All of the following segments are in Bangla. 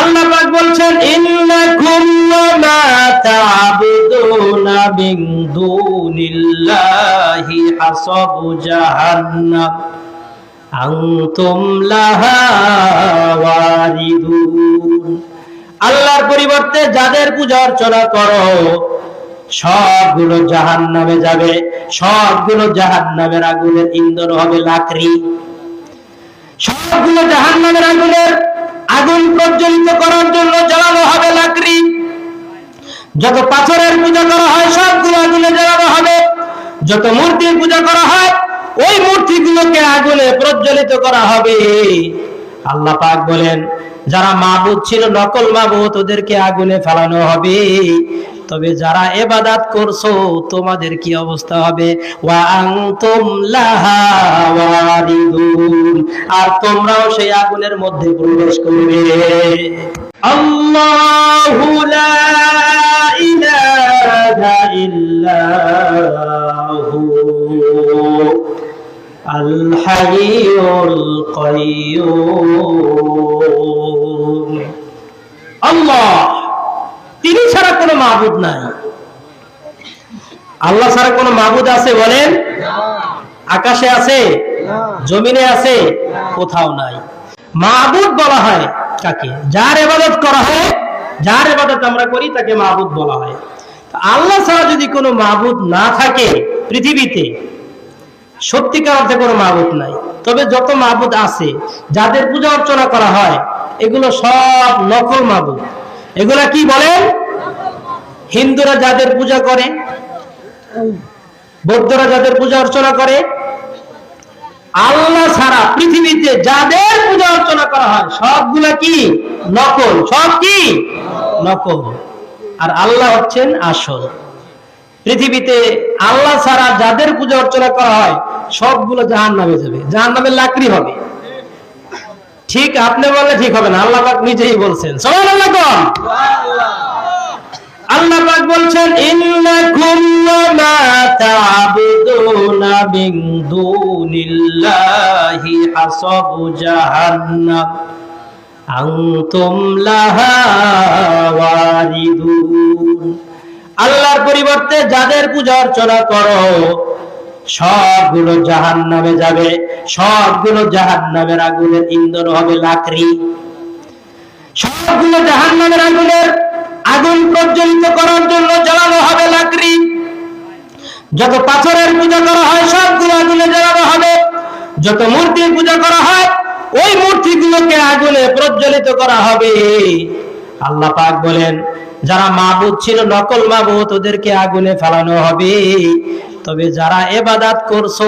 আল্লাহ পাক বলছেন, ইন্নাকুম মা তা'বুদুনা মিন দুনিল্লাহি হাসাবু জাহান্নাম। আনতুম আল্লাহর পরিবর্তে যাদের পূজা অর্চনা করো, সবগুলো জাহান নামে যাবে। সবগুলো জাহান নামের আগুনের ইন্ধন হবে লাকড়ি। সবগুলো জাহান নামের আগুনের আগুন প্রজ্বলিত করার জন্য জ্বালানো হবে লাকড়ি। যত পাথরের পূজা করা হয়, সবগুলো আগুনে জ্বালানো হবে। যত মূর্তির পূজা করা হয়, ওই মূর্তিগুলোকে আগুনে প্রজ্বলিত করা হবে। আল্লাহ পাক বলেন, যারা মাবুদ ছিল, নকল মাবুদ, ওদেরকে আগুনে ফেলানো হবে। তবে যারা এবাদাত করছ, তোমাদের কি অবস্থা হবে? ওয়া আনতুম লাহা আর তোমরাও সেই আগুনের মধ্যে প্রবেশ করবে। তিনি ছাড়া কোনো মাবুদ নাই। আল্লাহ ছাড়া কোনো মাবুদ আছে বলেন? আকাশে আছে? জমিনে আছে, কোথাও নাই। মাবুদ বলা হয় কাকে? যার এবাদত করা হয়, যার এবাদত আমরা করি, তাকে মাবুদ বলা হয়। আল্লাহ ছাড়া যদি কোনো মাবুদ না থাকে পৃথিবীতে, সত্যিকার অর্থে কোনো মাবুদ নাই। তবে যত মাবুদ আছে, যাদের পূজা অর্চনা করা হয়, এগুলো সব নকল মাবুদ এগুলা কি বলেন? হিন্দুরা যাদের পূজা করে, বৌদ্ধরা যাদের পূজা অর্চনা করে আল্লাহ ছাড়া পৃথিবীতে যাদের পূজা অর্চনা করা হয়, সবগুলা কি? নকল। সব কি? নকল। আর আল্লাহ হচ্ছেন আসল। পৃথিবীতে আল্লাহ ছাড়া যাদের পূজা অর্চনা করা হয়, সবগুলো জাহান নামে যাবে। জাহান নামের লাকড়ি হবে। ঠিক আপনি বললে ঠিক হবে না। আল্লাহ পাক নিজেই বলছেন। আল্লাহ পাক বলছেন, ইন্নাকুম মা তা'বুদুনা মিন দুনিল্লাহি হাসাবু জাহান্নাম। আনতুম লাহা ওয়ারিদুন। আল্লাহর পরিবর্তে যাদের পূজা অর্চনা করো, সবগুলো জাহান নামে যাবে। সবগুলো জাহান নামের আগুনের ইন্ধন হবে লাকড়ি। সবগুলো জাহান নামের আগুনের আগুন প্রজ্বলিত করার জন্য জ্বালানো হবে যত পাথরের পূজা করা হয়, সবগুলো আগুনে জ্বালানো হবে। যত মূর্তির পূজা করা হয়, ওই মূর্তিগুলোকে আগুনে প্রজ্বলিত করা হবে। আল্লাহ পাক বলেন, যারা মাবুদ ছিল, নকল মাবুদ, ওদেরকে আগুনে ফেলানো হবে। তবে যারা এবাদাত করছ,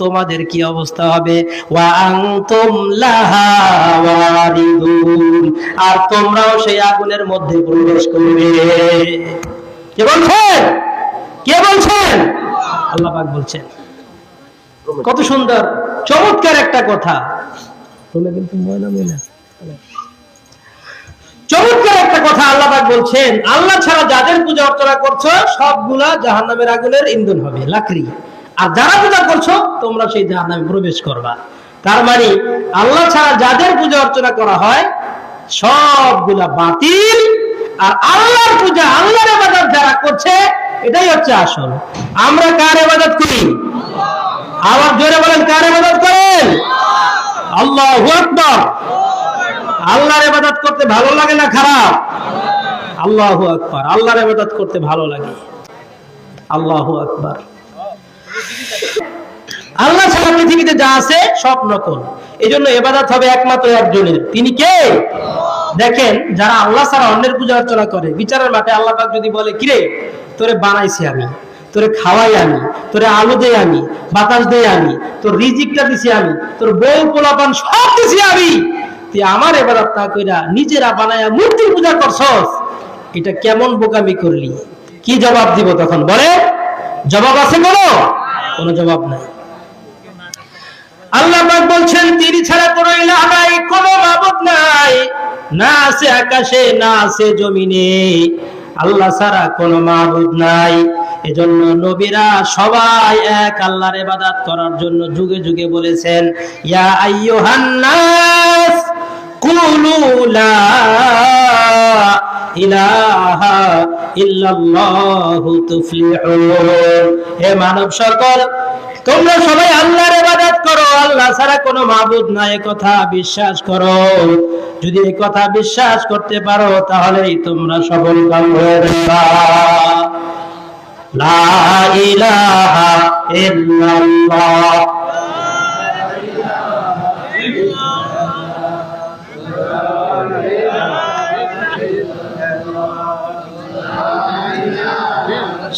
তোমাদের কি অবস্থা হবে? আর তোমরাও সেই আগুনের মধ্যে প্রবেশ করবে। কে বলছেন? কে বলছেন? আল্লাহ পাক বলছেন। কত সুন্দর চমৎকার একটা কথা। তোমরা কিন্তু ময়না ময়না চমৎকার একটা কথা আল্লাহ পাক বলছেন আল্লাহ ছাড়া যাদের পূজা অর্চনা করছ সবগুলা জাহান্নামের আগুনের ইন্ধন হবে লাকড়ি। আর যারা পূজা করছ তোমরা সেই জাহান্নামে প্রবেশ করবা। তার মানে আল্লাহ ছাড়া যাদের পূজা অর্চনা করা হয় সবগুলা বাতিল। আর আল্লাহর পূজা আল্লাহর ইবাদত যারা করছে এটাই হচ্ছে আসল। আমরা কার ইবাদত করি? আবার জোরে বলেন, কার ইবাদত করেন? আল্লাহু আকবার। আল্লাহর ইবাদত করতে ভালো লাগে না খারাপ? আল্লাহু আকবার। আল্লাহর ইবাদত করতে ভালো লাগে। আল্লাহু আকবার। আল্লাহ ছাড়া পৃথিবীতে যা আছে সব নকল। এই জন্য এবাদত হবে একমাত্র একজনের। তিনি কে? দেখেন, যারা আল্লাহ ছাড়া অন্যের পূজা অর্চনা করে, বিচারের মাঠে আল্লাহ যদি বলে, কিরে তোরে বানাইছি আমি, তোরে খাওয়াই আমি, তোরে আলু দেই আমি, বাতাস দেই আমি, তোর রিজিকটা দিছি আমি, তোর বউ, পোলাপান সব দিছি আমি। তুই আমার এবার তা কইরা নিজেরা বানায়া মূর্তি পূজা করছস, এটা কেমন বোকামি করলি? কি জবাব দিব তখন? বলে, জবাব আছে কোনো কোনো জবাব নাই। আল্লাহ পাক বলছেন, তিনি ছাড়া কোনো ইলাহ নাই, কোনো মাবুদ নাই, না আছে আকাশে, না আছে জমিনে। আল্লাহ ছাড়া কোনো মাহবুদ নাই। এজন্য নবীরা সবাই এক আল্লাহর ইবাদত করার জন্য যুগে যুগে বলেছেন, ইয়া আইয়ুহান নাস! কুলু লা ইলাহা ইল্লাল্লাহু তুফলিহুন। হে মানব সকল, তোমরা সবাই আল্লাহর ইবাদত করো, আল্লাহ ছাড়া কোনো মাবুদ নাই কথা বিশ্বাস করো। যদি এই কথা বিশ্বাস করতে পারো, তাহলেই তোমরা সফল কাম হয়ে লা ইলাহা ইল্লাল্লাহ।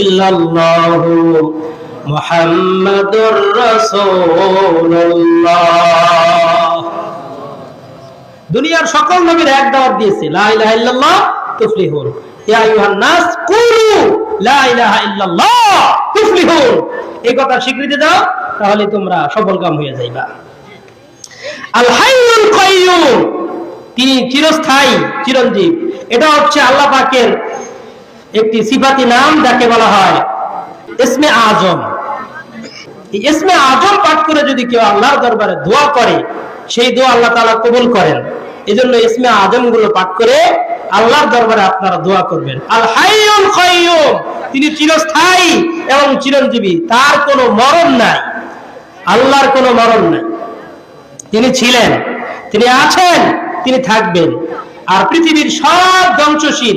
ইল্লাল্লাহু মুহাম্মাদুর রাসূলুল্লাহ। দুনিয়ার সকল নবীর এক দাওয়াত দিয়েছে, লা ইলাহা ইল্লাল্লাহ তুফলিহু ইয়া আইয়ুহান নাস কুলু লা ইলাহা ইল্লাল্লাহ তুফলিহু এই কথা স্বীকৃতি দাও, তাহলে তোমরা সফলকাম হয়ে যাইবা। আল হাইয়ুল কাইয়ুম, তিনি চিরস্থায়ী, চিরঞ্জীব। এটা হচ্ছে আল্লাহ পাকের একটি সিফাতি নাম যাকে বলা হয় ইসমে আজম। এই ইসমে আজম পাঠ করে যদি কেউ আল্লাহর দরবারে দোয়া করে, সেই দোয়া আল্লাহ তালা কবুল করেন। এজন্য ইসমে আজমগুলো পাঠ করে আল্লাহর দরবারে আপনারা দোয়া করবেন। আল হাইয়ুল কাইয়্যুম তিনি চিরস্থায়ী এবং চিরঞ্জীবী, তার কোনো মরণ নাই। আল্লাহর কোনো মরণ নাই। তিনি ছিলেন, তিনি আছেন, তিনি থাকবেন। আর পৃথিবীর সব ধ্বংসশীল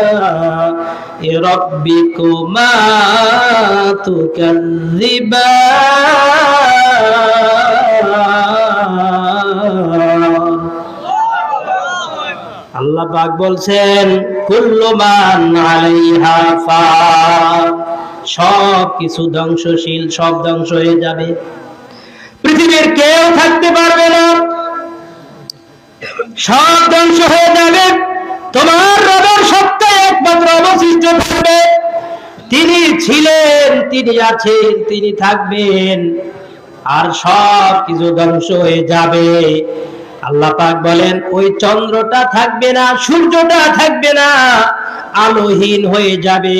ربكما تكذبان আল্লাহ পাক বলছেন কুল্লু মান আলাইহা ফান সব কিছু ধ্বংসশীল সব ধ্বংস হয়ে যাবে পৃথিবীর কেউ থাকতে পারবে না সব ধ্বংস হয়ে যাবে তোমার রবের সত্যে একমাত্র অবশিষ্ট থাকবে। তিনি ছিলেন, তিনি আছেন, তিনি থাকবেন। আর সব কিছু ধ্বংস হয়ে যাবে। আল্লাহ পাক বলেন, ওই চন্দ্রটা থাকবে না, সূর্যটা থাকবে না, আলোহীন হয়ে যাবে।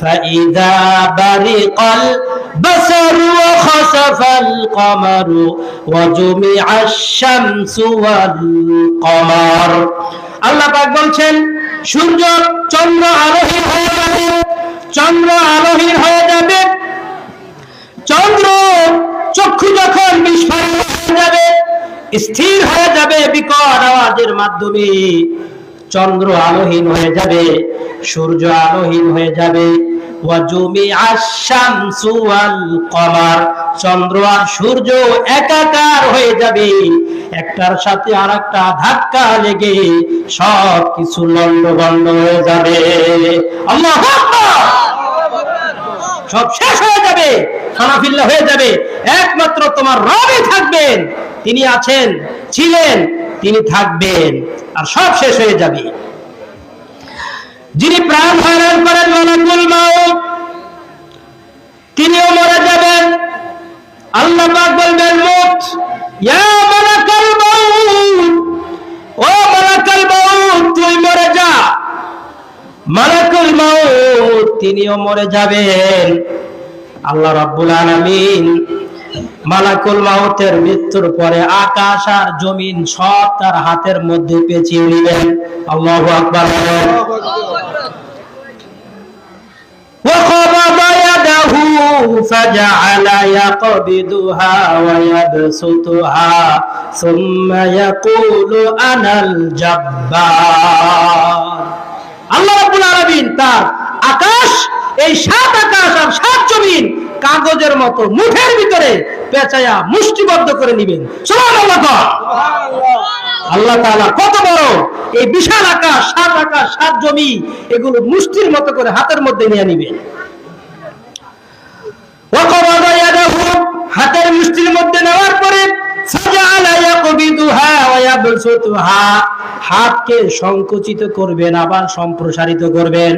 ফাইদা বারিকাল البصر وخسف القمر وجمع الشمس والقمر আল্লাহ পাক বলছেন সূর্য চন্দ্র আলোহীন হয়ে যাবে চন্দ্র আলোহীন হয়ে যাবে চন্দ্র চক্ষু যখন বিস্ফোরণ হয়ে যাবে স্থির হয়ে যাবে বিকট আওয়াজের মাধ্যমে চন্দ্র আলোহীন হয়ে যাবে সূর্য আলোহীন হয়ে যাবে চন্দ্র আর সূর্য একাকার হয়ে যাবে। একটার সাথে আরেকটা ধাক্কা লেগে সব কিছু লন্ডভন্ড হয়ে যাবে। সব শেষ হয়ে যাবে। খানাফিল্লা হয়ে যাবে। একমাত্র তোমার রবই থাকবেন। তিনি আছেন, ছিলেন, তিনি থাকবেন। আর সব শেষ হয়ে যাবে। যিনি প্রাণ হরণ করেন মালাকুল মাউত, তিনিও মরে যাবেন। আল্লাহ বলবেন তিনিও মরে যাবেন। আল্লাহ রাব্বুল আলামিন মালাকুল মাউতের মৃত্যুর পরে আকাশ আর জমিন সব তার হাতের মধ্যে পেঁচিয়ে নিবেন আল্লাহু আকবার فجعل يقبضها ويبسطها ثم يقول أنا الجبار আলামিন তার আকাশ এই সাত আকাশ আর সাত জমিন কাগজের মতো মুঠের ভিতরে পেঁচায়া মুষ্টিবদ্ধ করে নিবেন সুবহানাল্লাহ কর। আল্লাহ তাআলা কত বড় এই বিশাল আকাশ সাত আকাশ সাত জমি এগুলো মুষ্টির মতো করে হাতের মধ্যে নিয়ে নিবেন وقبض يده হাতের মুষ্টির মধ্যে নেওয়ার পরে হাতকে সংকুচিত করবেন, আবার সম্প্রসারিত করবেন।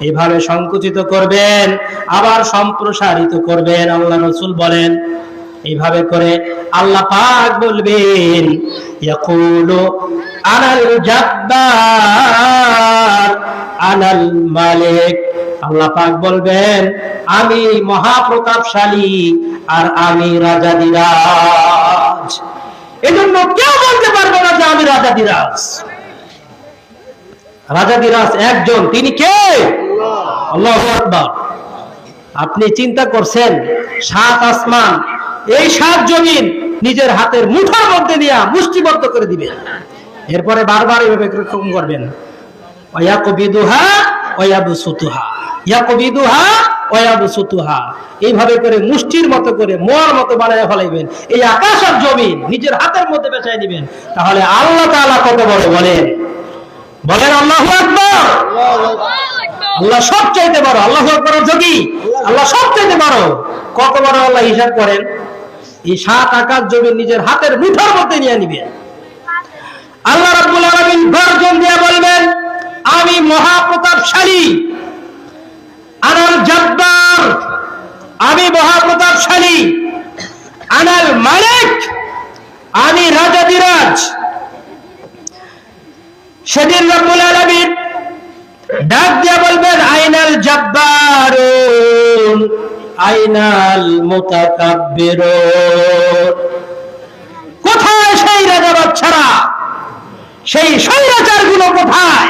এভাবে সংকুচিত করবেন, আবার সম্প্রসারিত করবেন, আল্লাহ রসুল বলেন। এইভাবে করে আল্লাহ পাক বলবেন আনাল জাব্বার, আনাল মালিক। আল্লাহ পাক বলবেন, আমি মহাপ্রতাপশালী আর আমি রাজা দিরাজ। এজন্য কেউ বলতে পারবে না যে আমি রাজা দিরাজ। রাজা দিরাজ একজন, তিনি কে? আল্লাহ আকবার। আপনি চিন্তা করছেন, সাত আসমান, এই সাত জমিন নিজের হাতের মুঠার মধ্যে নিয়ে মুষ্টিবদ্ধ করে দিবেন এরপরে বারবার এভাবে করবেন। ওয়াকুবিদুহা ওয়াবসুতুহা ইয়াকুবিদুহা ওয়াবসুতুহা এইভাবে করে মুষ্টির মতো করে মোয়ার মতো বানায় ফেলাইবেন। এই আকাশ আর জমিন নিজের হাতের মধ্যে বেচাই দিবেন। তাহলে আল্লাহ তাআলা কত বড় বলেন? বলেন আল্লাহু আল্লাহ সব চাইতে পারো আল্লাহ আকবর যোগী আল্লাহ সব চাইতে পারো কত বড় আল্লাহ হিসাব করেন? এই সাত আকাশ জমি নিজের হাতের মুঠার মধ্যে নিয়ে নিবেন। আল্লাহ রাব্বুল আলামিন গর্জন দিয়ে বলবেন, আমি মহাপ্রতাপশালী আনাল জব্বার, আমি মহাপ্রতাপশালী। আনাল মালিক, আমি সেদিন রব্বুল ডাক বলবেন, আইনাল জব্বারুন, আইনাল কোথায় সেই রাজা বাচ্চারা? সেই স্বৈরাচারগুলো কোথায়?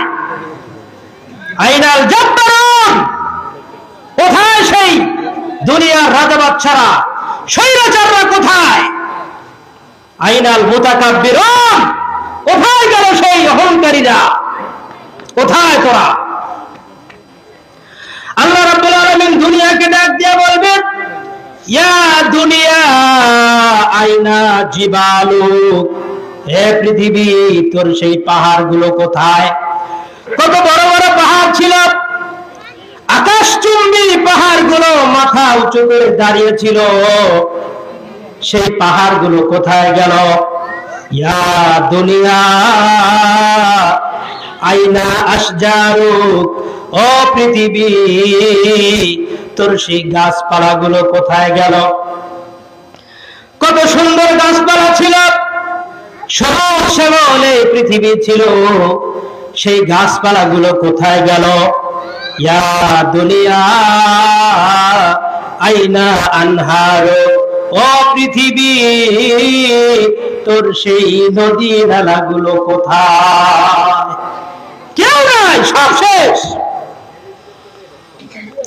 আইনাল জব্বারুন কোথায় সেই দুনিয়ার রাজা বাচ্চারা, স্বৈরাচাররা কোথায়? আইনাল মুতাকাব্বিরুন, কোথায় গেল সেই অহংকারীরা? কোথায় তোরা? আল্লাহ রাব্বুল আলামিন দুনিয়াকে ডাক দিয়ে বলবেন, ইয়া দুনিয়া আইনা জিবালু, হে পৃথিবী, তোর সেই পাহাড়গুলো কোথায়? কত বড় বড় পাহাড় ছিল আকাশ চুম্বি পাহাড়গুলো মাথা উঁচু করে দাঁড়িয়ে ছিল। সেই পাহাড়গুলো কোথায় গেল? ইয়া দুনিয়া, আইনা আসজারুক ও পৃথিবী, তোর সেই গাছপালা গুলো কোথায় গেল? কত সুন্দর গাছপালা ছিল। সবল এই পৃথিবী ছিল। সেই গাছপালা গুলো কোথায় গেল? আইনা আনহার, ও পৃথিবী, তোর সেই নদী নালাগুলো কোথায়? কেউ নাই, সব শেষ।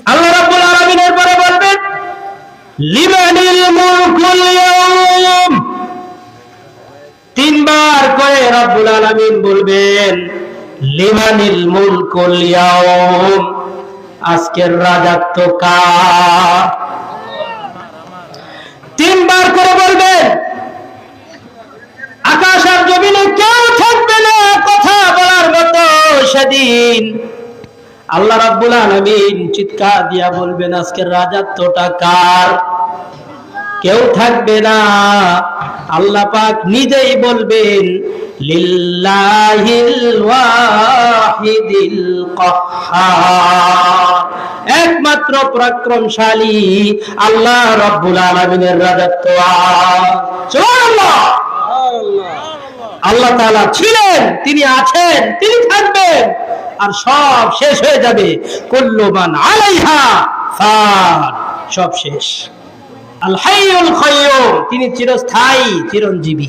আল্লাহ পরে বলবেন লিমানিল মুলকুল তিনবার করে রব্বুল আলামিন বলবেন লিমানিল মুলকুল ইয়াউম। আজকের রাজত্ব কার? তিনবার করে বলবেন আকাশ আর জমিনে কেউ থাকবে না, কথা বলার মতো সেদিন। আল্লাহ রাব্বুল আলামিন চিৎকার দিয়া বলবেন, আজকের রাজত্বটা কার? কেউ থাকবে না। আল্লাহ পাক নিজেই বলবেন একমাত্র পরাক্রমশালী আল্লাহ রাব্বুল আলামিনের রাজত্ব। আল্লাহ তাআলা ছিলেন, তিনি আছেন, তিনি থাকবেন, আর সব শেষ হয়ে যাবে। কুল্লুমান আলাইহা সব শেষ। আল হাইয়ুল কাইয়্যুম তিনি চিরস্থায়ী চিরঞ্জীবী।